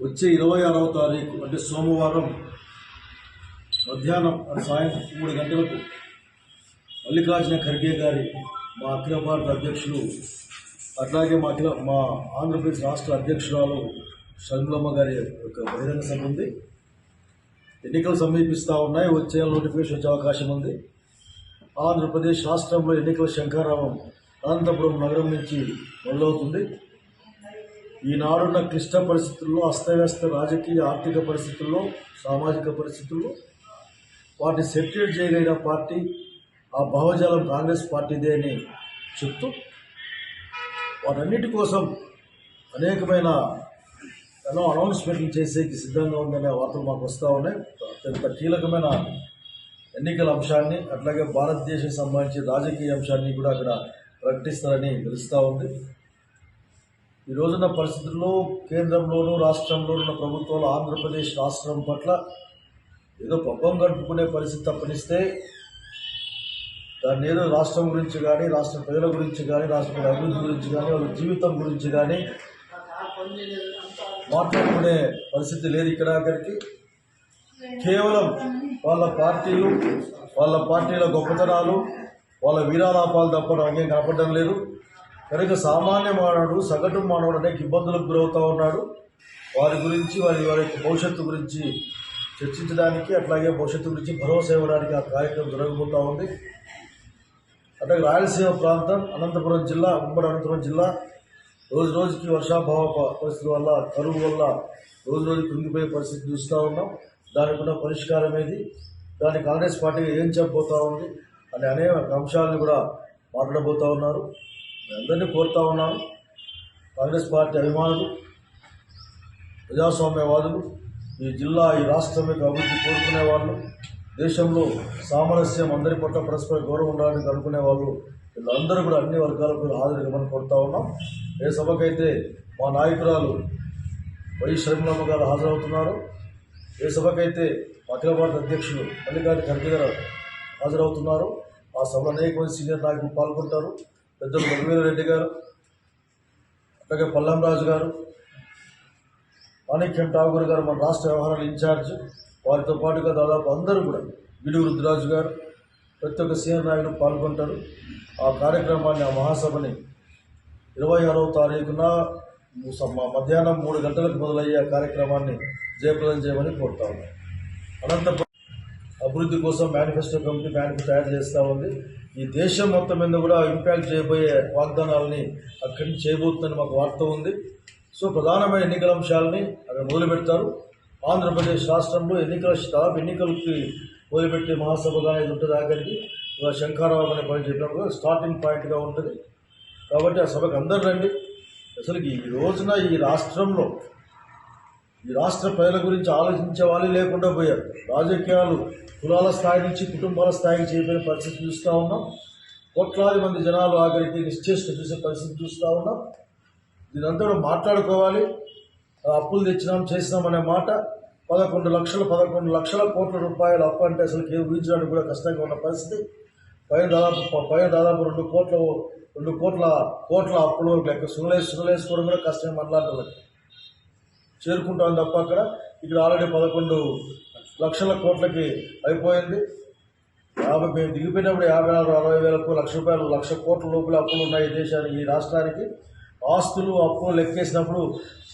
వచ్చే ఇరవై ఆరవ తారీఖు అంటే సోమవారం మధ్యాహ్నం అంటే సాయంత్రం మూడు గంటలకు మల్లికార్జున ఖర్గే గారి మా అఖిల భారత అధ్యక్షులు అట్లాగే మా అఖిల మా ఆంధ్రప్రదేశ్ రాష్ట్ర అధ్యక్షురాలు షర్మిలమ్మ గారి యొక్క బహిరంగ సభ ఉంది. ఎన్నికలు సమీపిస్తూ ఉన్నాయి వచ్చే నోటిఫికేషన్ వచ్చే అవకాశం ఉంది. ఆంధ్రప్రదేశ్ రాష్ట్రంలో ఎన్నికల శంఖారావం అనంతపురం నగరం నుంచి మొదలవుతుంది. ఈనాడున్న క్లిష్ట పరిస్థితుల్లో అస్తవ్యస్త రాజకీయ ఆర్థిక పరిస్థితుల్లో సామాజిక పరిస్థితుల్లో వాటిని సెటిల్ చేయగలిగిన పార్టీ ఆ భావజాలం కాంగ్రెస్ పార్టీదే అని చెప్తూ వాటన్నిటి కోసం అనేకమైన ఎన్నో అనౌన్స్మెంట్లు చేసేకి సిద్ధంగా ఉందనే వార్తలు మాకు వస్తూ ఉన్నాయి. అత్యంత కీలకమైన ఎన్నికల అంశాన్ని అట్లాగే భారతదేశం సంబంధించి రాజకీయ అంశాన్ని కూడా అక్కడ ప్రకటిస్తారని తెలుస్తూ ఉంది. ఈ రోజున్న పరిస్థితుల్లో కేంద్రంలోనూ రాష్ట్రంలోనూ ఉన్న ప్రభుత్వాలు ఆంధ్రప్రదేశ్ రాష్ట్రం పట్ల ఏదో పబ్బం గడుపుకునే పరిస్థితి తప్పనిస్తే దాన్ని ఏదో రాష్ట్రం గురించి కానీ రాష్ట్ర ప్రజల గురించి కానీ రాష్ట్ర అభివృద్ధి గురించి కానీ వాళ్ళ జీవితం గురించి కానీ మాట్లాడుకునే పరిస్థితి లేదు ఇక్కడ అక్కడికి కేవలం వాళ్ళ పార్టీలు వాళ్ళ పార్టీల గొప్పతనాలు వాళ్ళ వీరాలాపాలు తప్ప నాకేం కనపడడం లేదు. కనుక సామాన్య మానవుడు సగటు మానవుడు అనేక ఇబ్బందులకు గురవుతూ ఉన్నాడు. వారి గురించి వారి వారి యొక్క భవిష్యత్తు గురించి చర్చించడానికి అట్లాగే భవిష్యత్తు గురించి భరోసా ఇవ్వడానికి ఆ కార్యక్రమం జరగబోతూ ఉంది. అట్లాగే రాయలసీమ ప్రాంతం అనంతపురం జిల్లా ఉమ్మడి అనంతపురం జిల్లా రోజు రోజుకి వర్షాభావ పరిస్థితుల వల్ల కరువు వల్ల రోజు రోజు కృంగిపోయే పరిస్థితి చూస్తూ ఉన్నాం. దానికి ఉన్న పరిష్కారం ఏది? దాన్ని కాంగ్రెస్ పార్టీ ఏం చెప్పబోతూ ఉంది? అనే అనేక అంశాలను కూడా మాట్లాడబోతా ఉన్నారు. అందరినీ కోరుతా ఉన్నాను కాంగ్రెస్ పార్టీ అభిమానులు ప్రజాస్వామ్యవాదులు ఈ జిల్లా ఈ రాష్ట్రం యొక్క అభివృద్ధి కోరుకునే వాళ్ళు దేశంలో సామరస్యం అందరి పట్ల పరస్పర గౌరవం ఉండాలని అనుకునే వాళ్ళు వీళ్ళందరూ కూడా అన్ని వర్గాలకు హాజరు ఇవ్వమని కోరుతా ఉన్నాం. ఏ సభకైతే మా నాయకురాలు వై షర్మిలమ్మ గారు హాజరవుతున్నారు ఏ సభకైతే అఖిల భారత అధ్యక్షులు మల్లికార్జున ఖర్గే గారు హాజరవుతున్నారు ఆ సభలో అనేక మంది సీనియర్ నాయకులు పాల్గొంటారు. పెద్దలు రఘువీర రెడ్డి గారు అలాగే పల్లం రాజు గారు మాణిక్యం ఠాగూర్ గారు మన రాష్ట్ర వ్యవహారాల ఇన్ఛార్జ్ వారితో పాటుగా దాదాపు అందరూ కూడా విడు రుద్రరాజు గారు ప్రతి ఒక్క సీనియర్ నాయకులు పాల్గొంటారు. ఆ కార్యక్రమాన్ని ఆ మహాసభని ఇరవై ఆరవ తారీఖున మధ్యాహ్నం మూడు గంటలకు మొదలయ్యే ఆ కార్యక్రమాన్ని జయప్రదం చేయమని కోరుతా ఉన్నాను అనంతపురం అభివృద్ధి కోసం మేనిఫెస్టో కమిటీ మేనిఫెస్టో తయారు చేస్తూ ఉంది. ఈ దేశం మొత్తం మీద కూడా ఇంపాక్ట్ చేయబోయే వాగ్దానాలని అక్కడి నుంచి చేయబోతుందని మాకు వార్త ఉంది. సో ప్రధానమైన ఎన్నికల అంశాలని అక్కడ మొదలు పెడతారు ఆంధ్రప్రదేశ్ రాష్ట్రంలో ఎన్నికల దాదాపు ఎన్నికలకి మొదలుపెట్టే మహాసభగా ఇది ఉంటుంది అక్కడికి శంకారావు అనే పని చెప్పినప్పుడు స్టార్టింగ్ పాయింట్గా ఉంటుంది. కాబట్టి ఆ సభకు అందరు రండి. అసలు ఈ రోజున ఈ రాష్ట్రంలో ఈ రాష్ట్ర ప్రజల గురించి ఆలోచించే వాళ్ళు లేకుండా పోయారు. రాజకీయాలు కులాల స్థాయి నుంచి కుటుంబాల స్థాయికి చేయబడిన పరిస్థితి చూస్తూ ఉన్నాం. కోట్లాది మంది జనాలు ఆఖరికి నిశ్చేష్ట చూసే పరిస్థితి చూస్తూ ఉన్నాం. దీనంతా కూడా మాట్లాడుకోవాలి. ఆ అప్పులు తెచ్చినాం చేసినాం అనే మాట. పదకొండు లక్షలు పదకొండు లక్షల కోట్ల రూపాయలు అప్పు అంటే అసలు ఊహించడానికి కూడా కష్టంగా ఉన్న పరిస్థితి. పైన దాదాపు పైన దాదాపు రెండు కోట్ల రెండు కోట్ల కోట్ల అప్పులు లెక్క సునలేసి సునలేసుకోవడం కూడా కష్టమే మనలాంటి చేరుకుంటాం తప్ప అక్కడ ఇక్కడ ఆల్రెడీ పదకొండు లక్షల కోట్లకి అయిపోయింది. యాభై మేము దిగిపోయినప్పుడు యాభై నాలుగు అరవై వేలకు లక్ష రూపాయలు లక్ష కోట్ల లోపల అప్పులు ఉన్నాయి దేశానికి ఈ రాష్ట్రానికి. ఆస్తులు అప్పులు లెక్కేసినప్పుడు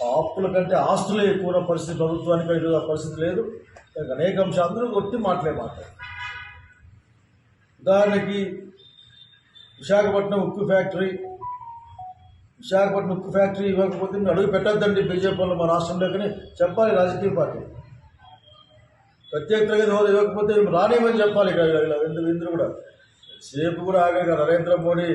ఆ అప్పుల కంటే ఆస్తులే ఎక్కువ పరిస్థితి ప్రభుత్వానికి ఈరోజు ఆ పరిస్థితి లేదు. అనేక అంశాలు అందరూ కొట్టి మాటలే మాట్లాడారు ఉదాహరణకి విశాఖపట్నం ఉక్కు ఫ్యాక్టరీ విశాఖపట్నం ఉక్కు ఫ్యాక్టరీ ఇవ్వకపోతే మీరు అడుగు పెట్టద్దండి బీజేపీ వాళ్ళు మా రాష్ట్రంలోకి చెప్పాలి రాజకీయ పార్టీ. ప్రత్యేక తరగతి హోదా ఇవ్వకపోతే రానివ్వని చెప్పాలి ఇక్కడ ఇంద్రు కూడా. సేపు కూడా ఆగాక నరేంద్ర మోడీ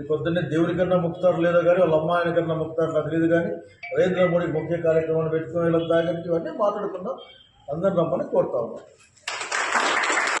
ఈ పొద్దున్నే దేవుని కన్నా ముక్తారు లేదో కానీ వాళ్ళ అమ్మాయిని కన్నా ముక్తారు నాకు లేదు కానీ నరేంద్ర మోడీ ముఖ్య కార్యక్రమాన్ని పెట్టుకుని వీళ్ళకి ఇవన్నీ మాట్లాడుకున్నాం అందరిని రమ్మని కోరుతా ఉన్నాం.